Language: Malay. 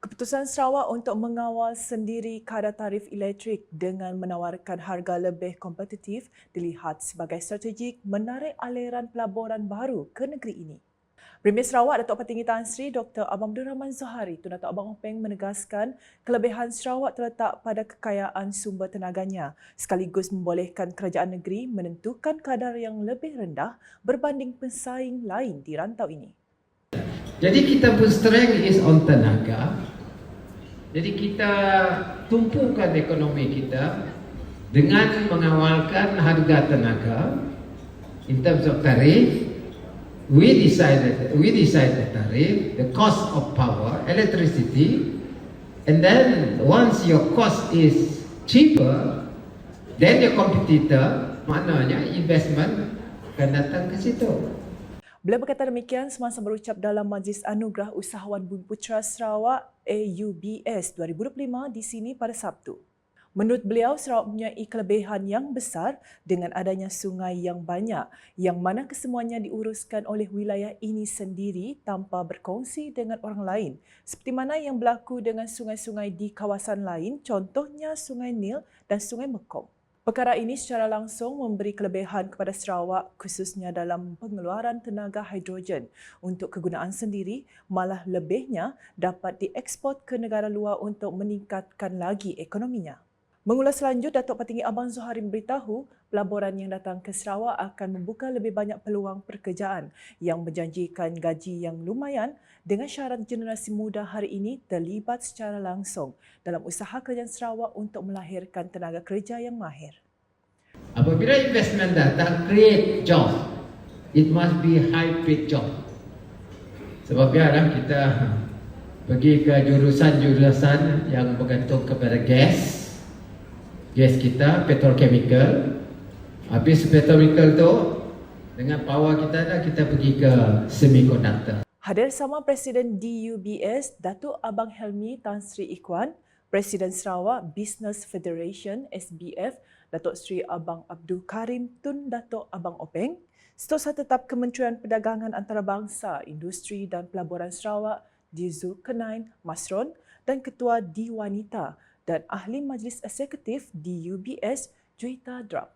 Keputusan Sarawak untuk mengawal sendiri kadar tarif elektrik dengan menawarkan harga lebih kompetitif dilihat sebagai strategik menarik aliran pelaburan baru ke negeri ini. Premier Sarawak Datuk Petinggi Tan Sri Dr. Abang Abdul Rahman Zohari Tun Datuk Abang Openg menegaskan kelebihan Sarawak terletak pada kekayaan sumber tenaganya sekaligus membolehkan kerajaan negeri menentukan kadar yang lebih rendah berbanding pesaing lain di rantau ini. Jadi kita pun strength is on tenaga. Jadi kita tumpukan ekonomi kita dengan mengawalkan harga tenaga in terms of tarif. We decided we decide the tarif, the cost of power, electricity, and then once your cost is cheaper, then your competitor, maknanya investment akan datang ke situ. Beliau berkata demikian semasa berucap dalam Majlis Anugerah Usahawan Bumi Putra Sarawak AUBS 2025 di sini pada Sabtu. Menurut beliau, Sarawak mempunyai kelebihan yang besar dengan adanya sungai yang banyak yang mana kesemuanya diuruskan oleh wilayah ini sendiri tanpa berkongsi dengan orang lain. Seperti mana yang berlaku dengan sungai-sungai di kawasan lain, contohnya Sungai Nil dan Sungai Mekom. Perkara ini secara langsung memberi kelebihan kepada Sarawak khususnya dalam pengeluaran tenaga hidrogen untuk kegunaan sendiri malah lebihnya dapat dieksport ke negara luar untuk meningkatkan lagi ekonominya. Mengulas selanjut, Datuk Petinggi Abang Zohari memberitahu pelaburan yang datang ke Sarawak akan membuka lebih banyak peluang pekerjaan yang menjanjikan gaji yang lumayan dengan syarat generasi muda hari ini terlibat secara langsung dalam usaha kerajaan Sarawak untuk melahirkan tenaga kerja yang mahir. Apabila investment datang, create job. It must be high paid job. Sebab biarlah kita pergi ke jurusan-jurusan yang bergantung kepada gas. Gas kita, petrochemical. Habis petrochemical tu, dengan power kita dah, kita pergi ke semiconductor. Hadir sama Presiden DUBS, Datuk Abang Helmi Tan Sri Ikhwan, Presiden Sarawak Business Federation SBF, Datuk Sri Abang Abdul Karim Tun Datuk Abang Openg, Setiausaha Tetap Kementerian Perdagangan Antarabangsa, Industri dan Pelaburan Sarawak, Dizul Kenain Masron dan Ketua Diwanita dan ahli majlis eksekutif di UBS, Juita Drop.